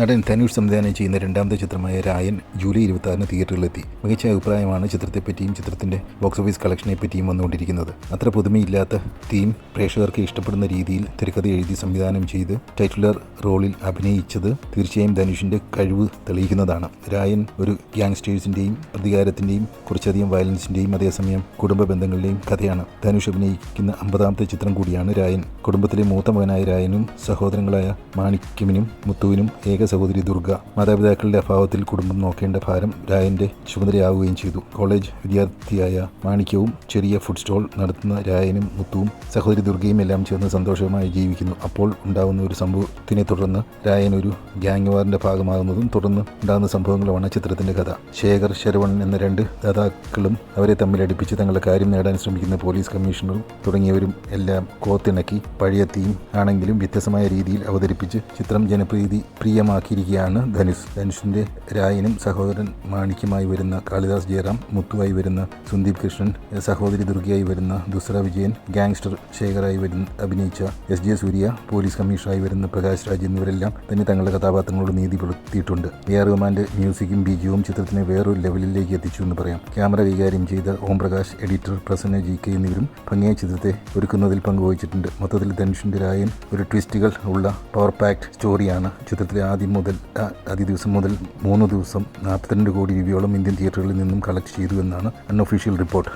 നടൻ ധനുഷ് സംവിധാനം ചെയ്യുന്ന രണ്ടാമത്തെ ചിത്രമായ രായൻ ജൂലൈ ഇരുപത്തി ആറിന് തിയേറ്ററിലെത്തി. മികച്ച അഭിപ്രായമാണ് ചിത്രത്തെപ്പറ്റിയും ചിത്രത്തിന്റെ ബോക്സ് ഓഫീസ് കളക്ഷനെ പറ്റിയും വന്നുകൊണ്ടിരിക്കുന്നത്. അത്ര പുതുമയില്ലാത്ത തീം പ്രേക്ഷകർക്ക് ഇഷ്ടപ്പെടുന്ന രീതിയിൽ തിരക്കഥ എഴുതി സംവിധാനം ചെയ്ത് ടൈറ്റുലർ റോളിൽ അഭിനയിച്ചത് തീർച്ചയായും ധനുഷിന്റെ കഴിവ് തെളിയിക്കുന്നതാണ്. രായൻ ഒരു ഗ്യാങ്സ്റ്റേഴ്സിന്റെയും പ്രതികാരത്തിന്റെയും കുറച്ചധികം വയലൻസിന്റെയും അതേസമയം കുടുംബ ബന്ധങ്ങളുടെയും കഥയാണ്. ധനുഷ് അഭിനയിക്കുന്ന അമ്പതാമത്തെ ചിത്രം കൂടിയാണ് രായൻ. കുടുംബത്തിലെ മൂത്ത മകനായ രായനും സഹോദരങ്ങളായ മാണിക്യമിനും മുത്തുവിനും ഏക സഹോദരി ദുർഗ മാതാപിതാക്കളുടെ അഭാവത്തിൽ കുടുംബം നോക്കേണ്ട ഭാരം രായന്റെ ചുമതലയാവുകയും ചെയ്തു. കോളേജ് വിദ്യാർത്ഥിയായ മാണിക്യവും ചെറിയ ഫുഡ് സ്റ്റോൾ നടത്തുന്ന രായനും മുത്തുവും സഹോദരി ദുർഗയും എല്ലാം ചേർന്ന് സന്തോഷമായി ജീവിക്കുന്നു. അപ്പോൾ ഉണ്ടാകുന്ന ഒരു സംഭവത്തിനെ തുടർന്ന് രായൻ ഒരു ഗ്യാങ് വാറിന്റെ ഭാഗമാകുന്നതും തുടർന്ന് ഉണ്ടാകുന്ന സംഭവങ്ങളുമാണ് ചിത്രത്തിന്റെ കഥ. ശേഖർ ശരവൺ എന്ന രണ്ട് ദാതാക്കളും അവരെ തമ്മിൽ അടുപ്പിച്ച് തങ്ങളുടെ കാര്യം നേടാൻ ശ്രമിക്കുന്ന പോലീസ് കമ്മീഷണറും തുടങ്ങിയവരും എല്ലാം കോത്തിണക്കി പഴയ തീം ആണെങ്കിലും വ്യത്യസ്തമായ രീതിയിൽ അവതരിപ്പിച്ച് ചിത്രം ജനപ്രീതി പ്രിയമാക്കിയിരിക്കുകയാണ് ധനുഷ് ധനുഷിന്റെ രായനും സഹോദരൻ മാണിക്യമായി വരുന്ന കാളിദാസ് ജയറാം മുത്തുവായി വരുന്ന സുന്ദീപ് കൃഷ്ണൻ സഹോദരി ദുർഗയായി വരുന്ന ദുസ്ര വിജയൻ ഗാങ്സ്റ്റർ ശേഖറായി വരുന്ന അഭിനയിച്ച എസ് ജെ സൂര്യ പോലീസ് കമ്മീഷണറായി വരുന്ന പ്രകാശ് രാജ് എന്നിവരെല്ലാം തന്നെ തങ്ങളുടെ കഥാപാത്രങ്ങളോട് നീതി പുലർത്തിയിട്ടുണ്ട് എ ആർ റഹ്മാന്റെ മ്യൂസിക്കും ബീജിയവും ചിത്രത്തിനെ വേറൊരു ലെവലിലേക്ക് എത്തിച്ചു എന്ന് പറയാം. ക്യാമറ കൈകാര്യം ചെയ്ത Om Prakash editor Prasanna G K എന്നിവരും ഭംഗിയായ ചിത്രത്തെ ഒരുക്കുന്നതിൽ പങ്കുവഹിച്ചിട്ടുണ്ട്. മൊത്തത്തിൽ ധനുഷിന്റെ രായൻ ഒരു ട്വിസ്റ്റുകൾ ഉള്ള പവർ പാക്ഡ് സ്റ്റോറിയാണ് ചിത്രത്തിലെ ആദ്യം മുതൽ ആ, ആദ്യ ദിവസം മുതൽ മൂന്ന് ദിവസം നാൽപ്പത്തിരണ്ട് കോടി രൂപയോളം ഇന്ത്യൻ തിയേറ്ററുകളിൽ നിന്നും കളക്ട് ചെയ്തു എന്നാണ് അൺഒഫീഷ്യൽ റിപ്പോർട്ട്